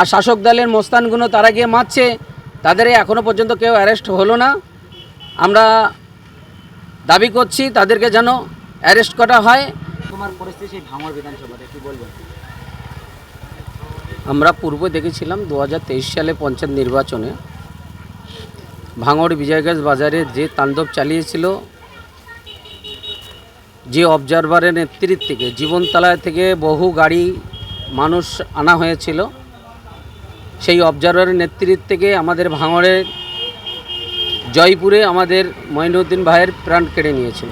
আর শাসক দলের মোস্তানগুলো তারা গিয়ে মারছে তাদের এখনও পর্যন্ত কেউ অ্যারেস্ট হলো না। আমরা দাবি করছি তাদেরকে যেন অ্যারেস্ট করা হয়। তোমার পরিস্থিতি সেই ভাঙড় বিধানসভাতে কি বলবেন আমরা পূর্বে দেখেছিলাম দু হাজার তেইশ সালে পঞ্চায়েত নির্বাচনে ভাঙড় বিজয়গাছ বাজারে যে তাণ্ডব চালিয়েছিল যে অবজারভারের নেতৃত্বে জীবনতলায় থেকে বহু গাড়ি মানুষ আনা হয়েছিল। সেই অবজারভারের নেতৃত্ব থেকে আমাদের ভাঙড়ের জয়পুরে আমাদের মঈনুদ্দিন ভাইয়ের প্রাণ কেড়ে নিয়েছিল।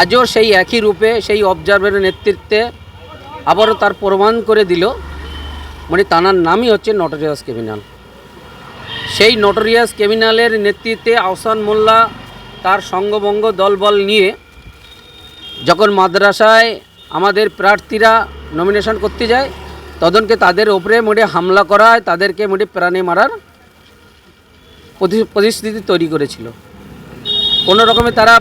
আজও সেই একই রূপে সেই অবজারভারের নেতৃত্বে আবারও তার প্রমাণ করে দিল মানে তানার নামই হচ্ছে নটোরিয়াস ক্রিমিনাল সেই নটোরিয়াস ক্রিমিনালের নেতৃত্বে আহসান মোল্লা তার সঙ্গবঙ্গ দলবল নিয়ে যখন মাদ্রাসায় আমাদের প্রার্থীরা নমিনেশন করতে যায় তদনকে তাদের ওপরে মোটে হামলা করা তাদেরকে মোটে প্রাণে মারার পরি- পরিস্থিতি তৈরি করেছিল। কোনো রকমে তারা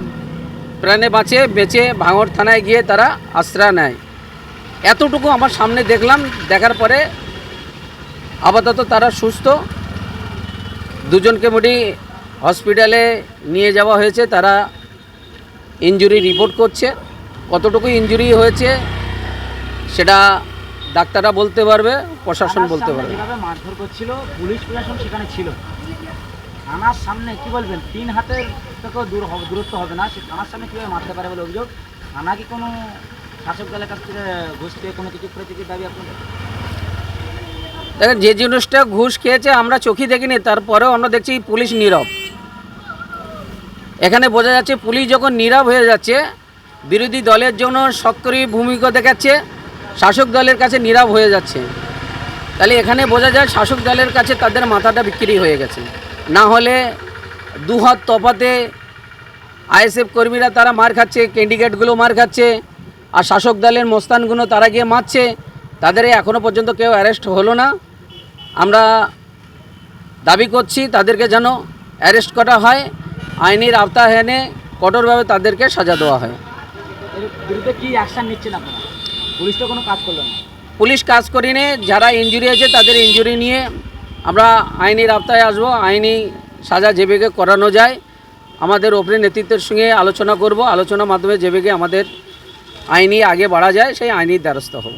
প্রাণে বাঁচে, বেঁচে ভাঙর থানায় গিয়ে তারা আশ্রয় নেয়। এতটুকু আমার সামনে দেখলাম, দেখার পরে আপাতত তারা সুস্থ। দুজনকে মোটি হসপিটালে নিয়ে যাওয়া হয়েছে, তারা ইনজুরি রিপোর্ট করছে। কতটুকু ইনজুরি হয়েছে, সেটা ডাক্তাররা বলতে পারবে প্রশাসন বলতে পারবে। যেভাবে মারধর করছিল পুলিশ প্রশাসন সেখানে ছিল। থানার সামনে কি বলবেন তিন হাতের থেকেও দূর হবে দূরত্ব হবে না। সে থানার সামনে কীভাবে মারতে পারে বলে অভিযোগ? থানা কি কোনো শাসক দলের কাছ থেকে ঘুষ পেয়ে কোনো কিছু প্রতিকৃত দাবি আপনাদের? দেখেন যে জিনিসটা ঘুষ খেয়েছে আমরা চোখে দেখিনি তারপরেও আমরা দেখছি পুলিশ নীরব। এখানে বোঝা যাচ্ছে পুলিশ যখন নীরব হয়ে যাচ্ছে বিরোধী দলের জন্য সক্রিয় ভূমিকা দেখাচ্ছে। শাসক দলের কাছে নীরব হয়ে যাচ্ছে। তাহলে এখানে বোঝা যায় শাসক দলের কাছে তাদের মাথাটা বিক্রি হয়ে গেছে। না হলে দুহাত তফাতে আইএসএফ কর্মীরা তারা মার খাচ্ছে ক্যান্ডিডেটগুলো মার খাচ্ছে, আর শাসক দলের মোস্তানগুলো তারা গিয়ে মারছে। তাদের এখনও পর্যন্ত কেউ অ্যারেস্ট হলো না। আমরা দাবি করছি তাদেরকে যেন অ্যারেস্ট করা হয়। আইনের আওতায় এনে কঠোরভাবে তাদেরকে সাজা দেওয়া হয়। বিরুদ্ধে কি অ্যাকশন নিচ্ছেন আপনারা? পুলিশ তো কোনো কাজ করল না? পুলিশ কাজ করিনি, যারা ইঞ্জুরি আছে তাদের ইঞ্জুরি নিয়ে আমরা আইনি রাস্তায় আসব, আইনি সাজা যেভাবে করানো যায়, আমাদের ওপরে নেতৃত্বের সঙ্গে আলোচনা করব, আলোচনার মাধ্যমে যেভাবে আমাদের আইনি আগে বাড়া যায়, সেই আইনি দ্বারস্থ হব।